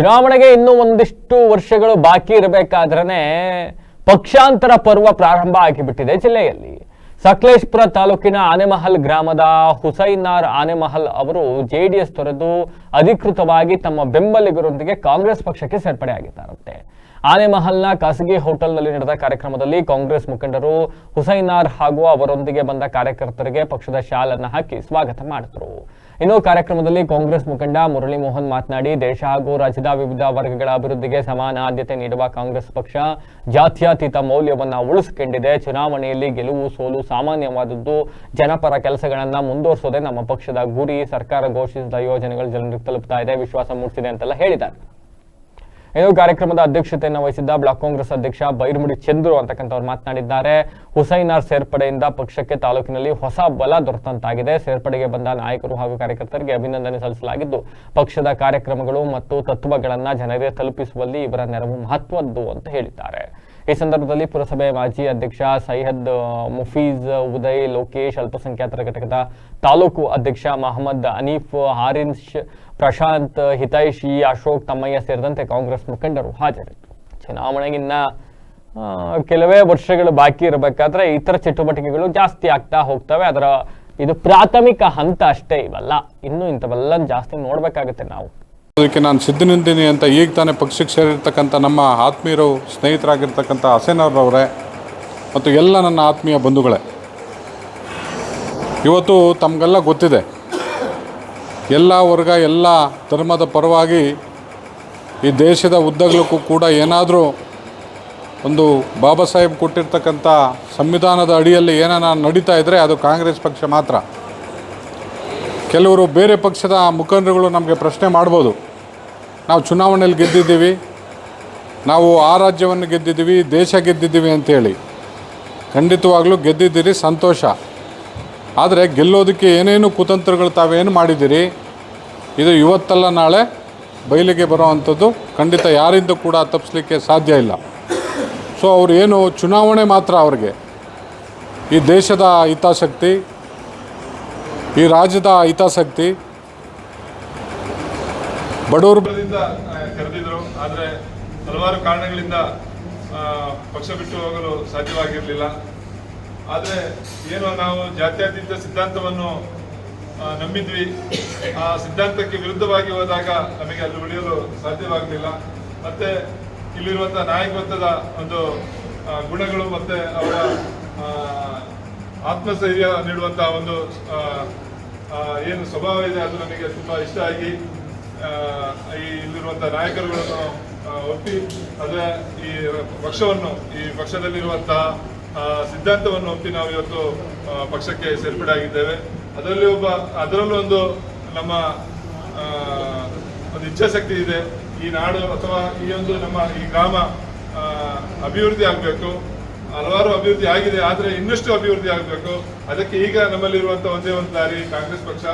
ಚುನಾವಣೆಗೆ ಇನ್ನೂ ಒಂದಿಷ್ಟು ವರ್ಷಗಳು ಬಾಕಿ ಇರಬೇಕಾದ್ರೆ ಪಕ್ಷಾಂತರ ಪರ್ವ ಪ್ರಾರಂಭ ಆಗಿಬಿಟ್ಟಿದೆ ಜಿಲ್ಲೆಯಲ್ಲಿ. ಸಕಲೇಶ್ಪುರ ತಾಲೂಕಿನ ಆನೆಮಹಲ್ ಗ್ರಾಮದ ಹುಸೈನಾರ್ ಆನೆಮಹಲ್ ಅವರು ಜೆಡಿಎಸ್ ತೊರೆದು ಅಧಿಕೃತವಾಗಿ ತಮ್ಮ ಬೆಂಬಲಿಗರೊಂದಿಗೆ ಕಾಂಗ್ರೆಸ್ ಪಕ್ಷಕ್ಕೆ ಸೇರ್ಪಡೆಯಾಗಿದ್ದಾರಂತೆ. ಆನೆಮಹಲ್ನ ಖಾಸಗಿ ಹೋಟೆಲ್ನಲ್ಲಿ ನಡೆದ ಕಾರ್ಯಕ್ರಮದಲ್ಲಿ ಕಾಂಗ್ರೆಸ್ ಮುಖಂಡರು ಹುಸೈನಾರ್ ಹಾಗೂ ಅವರೊಂದಿಗೆ ಬಂದ ಕಾರ್ಯಕರ್ತರಿಗೆ ಪಕ್ಷದ ಶಾಲನ್ನು ಹಾಕಿ ಸ್ವಾಗತ ಮಾಡಿದರು. ಇನ್ನು ಕಾರ್ಯಕ್ರಮದಲ್ಲಿ ಕಾಂಗ್ರೆಸ್ ಮುಖಂಡ ಮುರಳಿ ಮೋಹನ್ ಮಾತನಾಡಿ, ದೇಶ ಹಾಗೂ ರಾಜ್ಯದ ವಿವಿಧ ವರ್ಗಗಳ ಅಭಿವೃದ್ಧಿಗೆ ಸಮಾನ ಆದ್ಯತೆ ನೀಡುವ ಕಾಂಗ್ರೆಸ್ ಪಕ್ಷ ಜಾತ್ಯತೀತ ಮೌಲ್ಯವನ್ನ ಉಳಿಸಿಕೊಂಡಿದೆ. ಚುನಾವಣೆಯಲ್ಲಿ ಗೆಲುವು ಸೋಲು ಸಾಮಾನ್ಯವಾದದ್ದು, ಜನಪರ ಕೆಲಸಗಳನ್ನ ಮುಂದುವರಿಸೋದೇ ನಮ್ಮ ಪಕ್ಷದ ಗುರಿ. ಸರ್ಕಾರ ಘೋಷಿಸಿದ ಯೋಜನೆಗಳು ಜನರಿಗೆ ತಲುಪ್ತಾ ಇದೆ, ವಿಶ್ವಾಸ ಮೂಡಿಸಿದೆ ಅಂತೆಲ್ಲ ಹೇಳಿದ್ದಾರೆ. ಇನ್ನು ಕಾರ್ಯಕ್ರಮದ ಅಧ್ಯಕ್ಷತೆಯನ್ನು ವಹಿಸಿದ್ದ ಬ್ಲಾಕ್ ಕಾಂಗ್ರೆಸ್ ಅಧ್ಯಕ್ಷ ಬೈರ್ಮುಡಿ ಚಂದ್ರು ಅಂತಕ್ಕಂಥವ್ರು ಮಾತನಾಡಿದ್ದಾರೆ. ಹುಸೈನಾರ್ ಸೇರ್ಪಡೆಯಿಂದ ಪಕ್ಷಕ್ಕೆ ತಾಲೂಕಿನಲ್ಲಿ ಹೊಸ ಬಲ ದೊರೆತಂತಾಗಿದೆ. ಸೇರ್ಪಡೆಗೆ ಬಂದ ನಾಯಕರು ಹಾಗೂ ಕಾರ್ಯಕರ್ತರಿಗೆ ಅಭಿನಂದನೆ ಸಲ್ಲಿಸಲಾಗಿದ್ದು, ಪಕ್ಷದ ಕಾರ್ಯಕ್ರಮಗಳು ಮತ್ತು ತತ್ವಗಳನ್ನು ಜನರಿಗೆ ತಲುಪಿಸುವಲ್ಲಿ ಇವರ ನೆರವು ಮಹತ್ವದ್ದು ಅಂತ ಹೇಳಿದ್ದಾರೆ. ಈ ಸಂದರ್ಭದಲ್ಲಿ ಪುರಸಭೆ ಮಾಜಿ ಅಧ್ಯಕ್ಷ ಸೈಯದ್ ಮುಫೀಜ್, ಉದಯ್, ಲೋಕೇಶ್, ಅಲ್ಪಸಂಖ್ಯಾತರ ಘಟಕದ ತಾಲೂಕು ಅಧ್ಯಕ್ಷ ಮಹಮ್ಮದ್ ಅನೀಫ್, ಹಾರಿನ್ಶ್, ಪ್ರಶಾಂತ್, ಹಿತೈಷಿ, ಅಶೋಕ್ ತಮ್ಮಯ್ಯ ಸೇರಿದಂತೆ ಕಾಂಗ್ರೆಸ್ ಮುಖಂಡರು ಹಾಜರಿದ್ದರು. ಚುನಾವಣೆಗಿನ್ನ ಕೆಲವೇ ವರ್ಷಗಳು ಬಾಕಿ ಇರಬೇಕಾದ್ರೆ ಇತರ ಚಟುವಟಿಕೆಗಳು ಜಾಸ್ತಿ ಆಗ್ತಾ ಹೋಗ್ತವೆ. ಅದರ, ಇದು ಪ್ರಾಥಮಿಕ ಹಂತ ಅಷ್ಟೇ, ಇವಲ್ಲ. ಇನ್ನು ಇಂಥವೆಲ್ಲ ಜಾಸ್ತಿ ನೋಡಬೇಕಾಗುತ್ತೆ ನಾವು. ಅದಕ್ಕೆ ನಾನು ಸಿದ್ಧನಿದ್ದೀನಿ ಅಂತ ಈಗ ತಾನೇ ಪಕ್ಷಕ್ಕೆ ಸೇರಿರ್ತಕ್ಕಂಥ ನಮ್ಮ ಆತ್ಮೀಯರು, ಸ್ನೇಹಿತರಾಗಿರ್ತಕ್ಕಂಥ ಹಸೇನವ್ರವರೇ ಮತ್ತು ಎಲ್ಲ ನನ್ನ ಆತ್ಮೀಯ ಬಂಧುಗಳೇ. ಇವತ್ತು ತಮಗೆಲ್ಲ ಗೊತ್ತಿದೆ. ಎಲ್ಲ ವರ್ಗ, ಎಲ್ಲ ಧರ್ಮದ ಪರವಾಗಿ ಈ ದೇಶದ ಉದ್ದಗಲಕ್ಕೂ ಕೂಡ ಏನಾದರೂ ಒಂದು ಬಾಬಾ ಸಾಹೇಬ್ ಕೊಟ್ಟಿರ್ತಕ್ಕಂಥ ಸಂವಿಧಾನದ ಅಡಿಯಲ್ಲಿ ಏನಾನ ನಡೀತಾ ಇದ್ದರೆ ಅದು ಕಾಂಗ್ರೆಸ್ ಪಕ್ಷ ಮಾತ್ರ. ಕೆಲವರು ಬೇರೆ ಪಕ್ಷದ ಮುಖಂಡರುಗಳು ನಮಗೆ ಪ್ರಶ್ನೆ ಮಾಡ್ಬೋದು. ನಾವು ಚುನಾವಣೆಯಲ್ಲಿ ಗೆದ್ದಿದ್ದೀವಿ, ನಾವು ಆ ರಾಜ್ಯವನ್ನು ಗೆದ್ದಿದ್ದೀವಿ, ದೇಶ ಗೆದ್ದಿದ್ದೀವಿ ಅಂತೇಳಿ ಖಂಡಿತವಾಗ್ಲೂ ಗೆದ್ದಿದ್ದೀರಿ, ಸಂತೋಷ. ಆದರೆ ಗೆಲ್ಲೋದಕ್ಕೆ ಏನೇನು ಕುತಂತ್ರಗಳು ತಾವೇನು ಮಾಡಿದ್ದೀರಿ, ಇದು ಇವತ್ತಲ್ಲ, ನಾಳೆ ಬಯಲಿಗೆ ಬರೋವಂಥದ್ದು ಖಂಡಿತ ಯಾರಿಂದ ಕೂಡ ತಪ್ಪಿಸ್ಲಿಕ್ಕೆ ಸಾಧ್ಯ ಇಲ್ಲ. ಸೊ ಅವ್ರು ಏನು ಚುನಾವಣೆ ಮಾತ್ರ ಅವ್ರಿಗೆ. ಈ ದೇಶದ ಹಿತಾಸಕ್ತಿ, ಈ ರಾಜ್ಯದ ಹಿತಾಸಕ್ತಿ ಬಡವರು ದಿಂದ ಕರೆದಿದ್ರು. ಆದರೆ ಹಲವಾರು ಕಾರಣಗಳಿಂದ ಪಕ್ಷ ಬಿಟ್ಟು ಹೋಗಲು ಸಾಧ್ಯವಾಗಿರಲಿಲ್ಲ. ಆದರೆ ಏನು ನಾವು ಜಾತ್ಯತೀತ ಸಿದ್ಧಾಂತವನ್ನು ನಂಬಿದ್ವಿ. ಆ ಸಿದ್ಧಾಂತಕ್ಕೆ ವಿರುದ್ಧವಾಗಿ ಹೋದಾಗ ನಮಗೆ ಅಲ್ಲಿ ಉಳಿಯಲು ಸಾಧ್ಯವಾಗಲಿಲ್ಲ. ಮತ್ತೆ ಇಲ್ಲಿರುವಂತಹ ನಾಯಕತ್ವದ ಒಂದು ಗುಣಗಳು ಮತ್ತೆ ಅವರ ಆತ್ಮಸ್ಥೈರ್ಯ ನೀಡುವಂತಹ ಒಂದು ಏನು ಸ್ವಭಾವ ಇದೆ ಅದು ನಮಗೆ ತುಂಬಾ ಇಷ್ಟ ಆಗಿ ಈ ಇಲ್ಲಿರುವಂತಹ ನಾಯಕರುಗಳನ್ನು ಒಪ್ಪಿ ಅದೇ ಈ ಪಕ್ಷವನ್ನು, ಈ ಪಕ್ಷದಲ್ಲಿರುವಂತಹ ಸಿದ್ಧಾಂತವನ್ನು ಒಪ್ಪಿ ನಾವು ಇವತ್ತು ಪಕ್ಷಕ್ಕೆ ಸೇರ್ಪಡೆ ಅದರಲ್ಲಿ ಒಬ್ಬ, ಅದರಲ್ಲೂ ಒಂದು ನಮ್ಮ ಒಂದು ಇಚ್ಛಾಶಕ್ತಿ ಇದೆ. ಈ ನಾಡು ಅಥವಾ ಈ ಒಂದು ನಮ್ಮ ಈ ಗ್ರಾಮ ಅಭಿವೃದ್ಧಿ ಆಗಬೇಕು. ಹಲವಾರು ಅಭಿವೃದ್ಧಿ ಆಗಿದೆ, ಆದರೆ ಇನ್ನಷ್ಟು ಅಭಿವೃದ್ಧಿ ಆಗಬೇಕು. ಅದಕ್ಕೆ ಈಗ ನಮ್ಮಲ್ಲಿರುವಂತಹ ಒಂದೇ ಒಂದು ದಾರಿ ಕಾಂಗ್ರೆಸ್ ಪಕ್ಷ.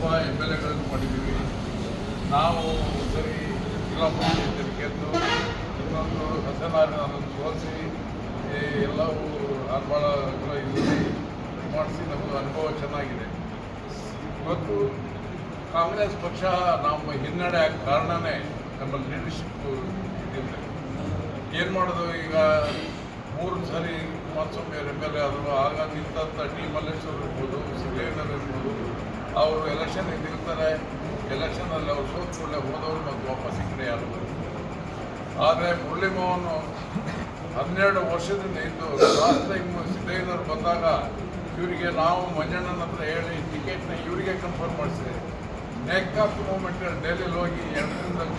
ತುಂಬ ಎಂ ಎಲ್ ಎಗಳನ್ನು ಮಾಡಿದ್ದೀವಿ. ನಾವು ಸರಿ ಜಿಲ್ಲಾ ಪಂಚಾಯತ್ ಗೆದ್ದು ಇನ್ನೊಂದು ಹಸನಾರನ್ನು ಸೋಲಿಸಿ, ಈ ಎಲ್ಲವೂ ಅನುಭವ ಇಲ್ಲಿ ಮಾಡಿಸಿ ನಮಗೆ ಅನುಭವ ಚೆನ್ನಾಗಿದೆ. ಇವತ್ತು ಕಾಂಗ್ರೆಸ್ ಪಕ್ಷ ನಮ್ಮ ಹಿನ್ನಡೆ ಆಗ ಕಾರಣನೇ ನಮ್ಮ ಲೀಡರ್ಶಿಪ್ ಇದಿಲ್ಲ ಏನು ಮಾಡೋದು ಈಗ? ಮೂರು ಸರಿ ಕುಮಾರಸ್ವಾಮಿ ಎಂ ಎಲ್ ಎ ಆದರು, ಆಗ ನಿಂತ ಟಿ ಮಲ್ಲೇಶ್ವರ್ ಇರ್ಬೋದು ಸಿದ್ದೇಶ್ವರ್ ಇರ್ಬೋದು ಅವರು ಎಲೆಕ್ಷನ್ ಇದ್ದಿರ್ತಾರೆ ಎಲೆಕ್ಷನಲ್ಲಿ ಅವ್ರು ಸೋತ್ ಕೂಡಲೇ ಹೋದವರು ಮತ್ತು ವಾಪಸ್ ಕಡೆ ಯಾರು ಆದರೆ ಮುರಳಿ ಮೋಹನ್ ಹನ್ನೆರಡು ವರ್ಷದಿಂದ ಇದ್ದು ಲಾಸ್ಟ್ ಟೈಮ್ ಸಿದ್ದಯ್ಯನವರು ಬಂದಾಗ ಇವರಿಗೆ ನಾವು ಮಂಜಣ್ಣನ ಹತ್ರ ಹೇಳಿ ಟಿಕೆಟ್ನ ಇವರಿಗೆ ಕನ್ಫರ್ಮ್ ಮಾಡಿಸಿದೆ. ನೆಕ್ ಆಫ್ ಮೂಮೆಂಟ್ ಡೆಲ್ಲಿಲಿ ಹೋಗಿ ಎರಡು ದಿನದಲ್ಲಿ